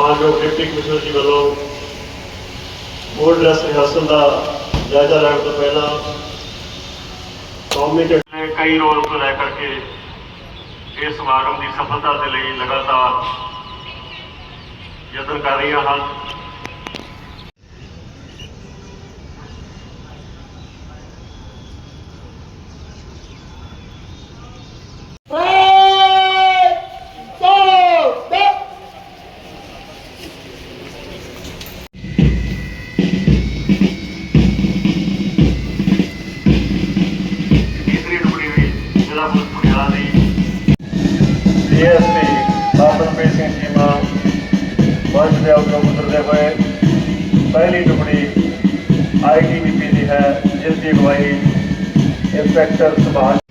ਮਾਨਯੋਗ deputy commissioner ਜੀ ਵੱਲੋਂ ਬੋਰਡ ਡਰੈਸ ਰਿਹਰਸਲ ਦਾ ਜਾਇਜ਼ਾ ਲੈਣ ਤੋਂ ਪਹਿਲਾਂ ਕੌਮੀ ਝੰਡੇ ਨੇ ਕਈ ਰੋਲ ਤੋਂ ਲੈ ਕਰਕੇ ਇਸ ਸਮਾਗਮ ਦੀ ਸਫਲਤਾ ਦੇ ਲਈ ਲਗਾਤਾਰ ਯਤਨ ਕਰ ਰਹੀਆਂ ਹਨ। ਡੀਐਸਪੀ ਬਾਬਨਪ੍ਰੀਤ ਸਿੰਘ ਚੀਮਾ ਵਰਜ ਦੇ ਉੱਤੋਂ ਗੁਜ਼ਰਦੇ ਹੋਏ, ਪਹਿਲੀ ਟੁਕੜੀ ਆਈਟੀਬੀਪੀ ਦੀ ਹੈ, ਜਿਸ ਦੀ ਅਗਵਾਈ ਇੰਸਪੈਕਟਰ ਸੁਭਾਸ਼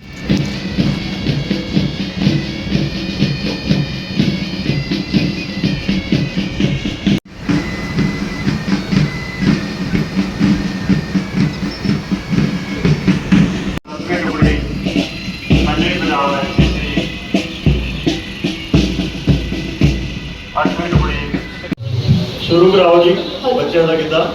ਸ਼ੁਰੂ ਕਰਾਓ ਜੀ ਬੱਚਿਆਂ ਦਾ ਕਿੱਦਾਂ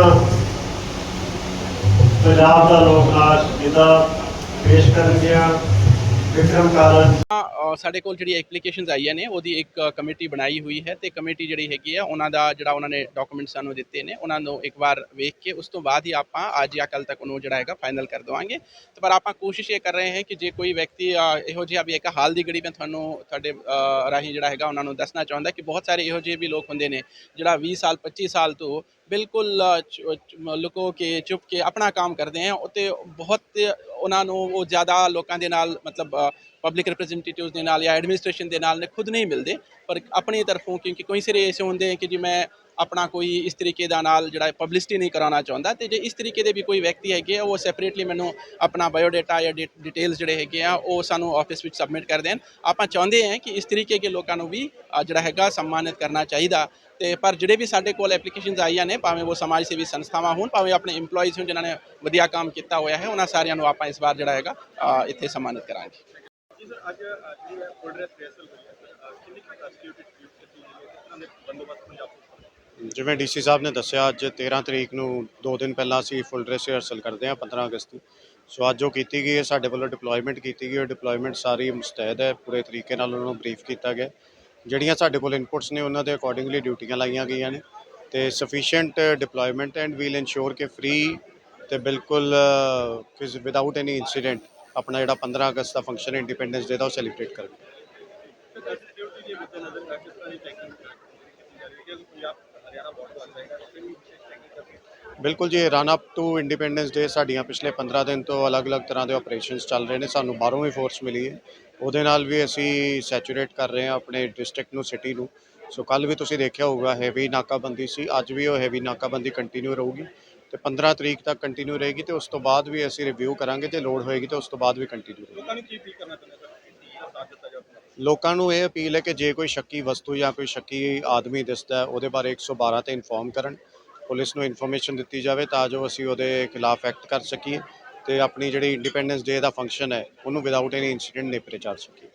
ਲੱਖ ਪੰਜਾਬ ਦਾ ਲੋਕ ਨਾਚ ਇਹਦਾ ਪੇਸ਼ ਕਰਨਗੀਆਂ ਵਿਕਰਮ ਕਾਲਜ। ਸਾਡੇ ਕੋਲ ਜਿਹੜੀ ਐਪਲੀਕੇਸ਼ਨਸ ਆਈਆਂ ਨੇ, ਉਹਦੀ ਇੱਕ ਕਮੇਟੀ ਬਣਾਈ ਹੋਈ ਹੈ ਤੇ ਕਮੇਟੀ ਜਿਹੜੀ ਹੈਗੀ ਆ, ਉਹਨਾਂ ਦਾ ਜਿਹੜਾ ਉਹਨਾਂ ਨੇ ਡਾਕੂਮੈਂਟਸ ਸਾਨੂੰ ਦਿੱਤੇ ਨੇ, ਉਹਨਾਂ ਨੂੰ ਇੱਕ ਵਾਰ ਵੇਖ ਕੇ, ਉਸ ਤੋਂ ਬਾਅਦ ਹੀ ਆਪਾਂ ਅੱਜ ਜਾਂ ਕੱਲ ਤੱਕ ਉਹਨੂੰ ਜਿਹੜਾ ਹੈਗਾ ਫਾਈਨਲ ਕਰ ਦਵਾਂਗੇ। ਤੇ ਪਰ ਆਪਾਂ ਕੋਸ਼ਿਸ਼ ਇਹ ਕਰ ਰਹੇ ਹਾਂ ਕਿ ਜੇ ਕੋਈ ਵਿਅਕਤੀ ਇਹੋ ਜਿਹਾ ਵੀ ਇੱਕ ਹਾਲ ਦੀ ਘੜੀ ਮੈਂ ਤੁਹਾਨੂੰ ਤੁਹਾਡੇ ਰਾਹੀਂ ਜਿਹੜਾ ਹੈਗਾ ਉਹਨਾਂ ਨੂੰ ਦੱਸਣਾ ਚਾਹੁੰਦਾ ਕਿ ਬਹੁਤ ਸਾਰੇ ਇਹੋ ਜਿਹੇ ਵੀ ਲੋਕ ਹੁੰਦੇ ਨੇ, ਜਿਹੜਾ 20 ਸਾਲ 25 ਸਾਲ ਤੋਂ ਬਿਲਕੁਲ ਲੁਕੋ ਕੇ, ਚੁੱਪ ਕੇ ਆਪਣਾ ਕੰਮ ਕਰਦੇ ਆ। ਉਤੇ ਬਹੁਤ ਉਹਨਾਂ ਨੂੰ ਉਹ ਜ਼ਿਆਦਾ ਲੋਕਾਂ ਦੇ ਨਾਲ, ਮਤਲਬ ਪਬਲਿਕ ਰਿਪਰੈਜ਼ੈਂਟੇਟਿਵਸ ਦੇ ਨਾਲ ਜਾਂ ਐਡਮਿਨਿਸਟ੍ਰੇਸ਼ਨ ਦੇ ਨਾਲ ਨੇ ਖੁਦ ਨਹੀਂ ਮਿਲਦੇ। ਪਰ ਆਪਣੀ ਤਰਫੋਂ ਕਿਉਂਕਿ ਕੋਈ ਸਿਰੇ ਐਸੇ ਹੁੰਦੇ ਆ ਕਿ ਜੀ ਮੈਂ ਆਪਣਾ ਕੋਈ ਇਸ ਤਰੀਕੇ ਦਾ ਨਾਲ ਜਿਹੜਾ ਪਬਲਿਸਿਟੀ ਨਹੀਂ ਕਰਾਉਣਾ ਚਾਹੁੰਦਾ ਤੇ ਜੇ ਇਸ ਤਰੀਕੇ ਦੇ ਵੀ ਕੋਈ ਵਿਅਕਤੀ ਹੈਗੇ ਆ, ਉਹ ਸੈਪਰੇਟਲੀ ਮੈਨੂੰ ਆਪਣਾ ਬਾਇਓਡਾਟਾ ਜਾਂ ਡਿਟੇਲਸ ਜਿਹੜੇ ਹੈਗੇ ਆ, ਉਹ ਸਾਨੂੰ ਆਫਿਸ ਵਿੱਚ ਸਬਮਿਟ ਕਰ ਦੇਣ। ਆਪਾਂ ਚਾਹੁੰਦੇ ਹਾਂ ਕਿ ਇਸ ਤਰੀਕੇ ਦੇ ਲੋਕਾਂ ਨੂੰ ਵੀ ਜਿਹੜਾ ਹੈਗਾ ਸਨਮਾਨਿਤ ਕਰਨਾ ਚਾਹੀਦਾ। ਤੇ ਪਰ ਜਿਹੜੇ ਵੀ ਸਾਡੇ ਕੋਲ ਐਪਲੀਕੇਸ਼ਨਸ ਆਈਆਂ ਨੇ, ਭਾਵੇਂ ਉਹ ਸਮਾਜ ਸੇਵੀ ਸੰਸਥਾਵਾਂ ਹੋਣ, ਭਾਵੇਂ ਆਪਣੇ EMPLOYEES ਹੋਣ, ਜਿਨ੍ਹਾਂ ਨੇ ਵਧੀਆ ਕੰਮ ਕੀਤਾ ਹੋਇਆ ਹੈ, ਉਹਨਾਂ ਸਾਰਿਆਂ ਨੂੰ ਆਪਾਂ ਇਸ ਵਾਰ ਜਿਹੜਾ ਹੈਗਾ ਇੱਥੇ ਸਨਮਾਨਿਤ ਕਰਾਂਗੇ। ਜਿਵੇਂ ਡੀਸੀ ਸਾਹਿਬ ਨੇ ਦੱਸਿਆ, ਅੱਜ 13 ਤਰੀਕ ਨੂੰ ਦੋ ਦਿਨ ਪਹਿਲਾਂ ਅਸੀਂ ਫੁੱਲ ਡਰੈਸ ਰਿਹਰਸਲ ਕਰਦੇ ਹਾਂ 15 ਅਗਸਤ ਦੀ ਸੋ ਅੱਜ ਜੋ ਕੀਤੀ ਗਈ ਹੈ, ਸਾਡੇ ਵੱਲੋਂ ਡਿਪਲੋਇਮੈਂਟ ਕੀਤੀ ਗਈ ਹੈ ਡਿਪਲੋਇਮੈਂਟ ਸਾਰੀ ਮੁਸਤੈਦ ਹੈ, ਪੂਰੇ ਤਰੀਕੇ ਨਾਲ ਉਹਨਾਂ ਨੂੰ ਬਰੀਫ ਕੀਤਾ ਗਿਆ ਜਿਹੜੀਆਂ ਸਾਡੇ ਕੋਲ ਇਨਪੁਟਸ ਨੇ, ਉਹਨਾਂ ਦੇ ਅਕੋਰਡਿੰਗਲੀ ਡਿਊਟੀਆਂ ਲਾਈਆਂ ਗਈਆਂ ਨੇ। ਤੇ sufficient deployment and will ensure ਕਿ ਫ੍ਰੀ ਤੇ ਬਿਲਕੁਲ ਵਿਦਆਊਟ ਐਨੀ ਇਨਸੀਡੈਂਟ ਆਪਣਾ ਜਿਹੜਾ 15 ਅਗਸਤ ਦਾ ਫੰਕਸ਼ਨ ਇੰਡੀਪੈਂਡੈਂਸ ਡੇ ਦਾ ਉਹ ਸੈਲੀਬ੍ਰੇਟ ਕਰਨ ਬਿਲਕੁਲ ਜੀ run up to Independence Day ਸਾਡੀਆਂ ਪਿਛਲੇ 15 ਦਿਨ ਤੋਂ ਅਲੱਗ-ਅਲੱਗ ਤਰ੍ਹਾਂ ਦੇ ਆਪਰੇਸ਼ਨਸ ਚੱਲ ਰਹੇ ਨੇ ਸਾਨੂੰ ਬਾਹਰੋਂ ਵੀ ਫੋਰਸ ਮਿਲੀ ਹੈ। ਉਹਦੇ ਨਾਲ ਵੀ ਅਸੀਂ ਸੈਚੂਰੇਟ ਕਰ ਰਹੇ ਹਾਂ ਆਪਣੇ ਡਿਸਟ੍ਰਿਕਟ ਨੂੰ ਸਿਟੀ ਨੂੰ। ਸੋ ਕੱਲ ਵੀ ਤੁਸੀਂ ਦੇਖਿਆ ਹੋਊਗਾ ਹੈਵੀ ਨਾਕਾਬੰਦੀ ਸੀ ਅੱਜ ਵੀ ਉਹ ਹੈਵੀ ਨਾਕਾਬੰਦੀ ਕੰਟੀਨਿਊ ਰਹੂਗੀ। ਤੇ 15 ਤਰੀਕ ਤੱਕ ਕੰਟੀਨਿਊ ਰਹੇਗੀ ਤੇ ਉਸ ਤੋਂ ਬਾਅਦ ਵੀ ਅਸੀਂ ਰਿਵਿਊ ਕਰਾਂਗੇ ਜੇ ਲੋਡ ਹੋਏਗੀ ਤੇ ਉਸ ਤੋਂ ਬਾਅਦ ਵੀ ਕੰਟੀਨਿਊ ਰਹੇਗੀ ਲੋਕਾਂ ਨੂੰ ਲੋਕਾਂ ਨੂੰ ਇਹ ਅਪੀਲ ਹੈ ਕਿ ਜੇ ਕੋਈ ਸ਼ੱਕੀ ਵਸਤੂ ਜਾਂ ਕੋਈ ਸ਼ੱਕੀ ਆਦਮੀ ਦਿਸਦਾ ਉਹਦੇ ਬਾਰੇ 112 ਤੇ ਇਨਫੋਰਮ ਕਰਨ। ਪੁਲਿਸ ਨੂੰ ਇਨਫੋਰਮੇਸ਼ਨ ਦਿੱਤੀ ਜਾਵੇ ਤਾਂ ਜੋ ਅਸੀਂ ਉਹਦੇ ਖਿਲਾਫ ਐਕਟ ਕਰ ਸਕੀਏ ਤੇ ਆਪਣੀ ਜਿਹੜੀ ਇੰਡੀਪੈਂਡੈਂਸ ਡੇ ਦਾ ਫੰਕਸ਼ਨ ਹੈ, ਉਹਨੂੰ ਵਿਦਆਊਟ ਐਨੀ ਇਨਸੀਡੈਂਟ ਨੇਪਰੇ ਚੱਲ ਸਕੀਏ।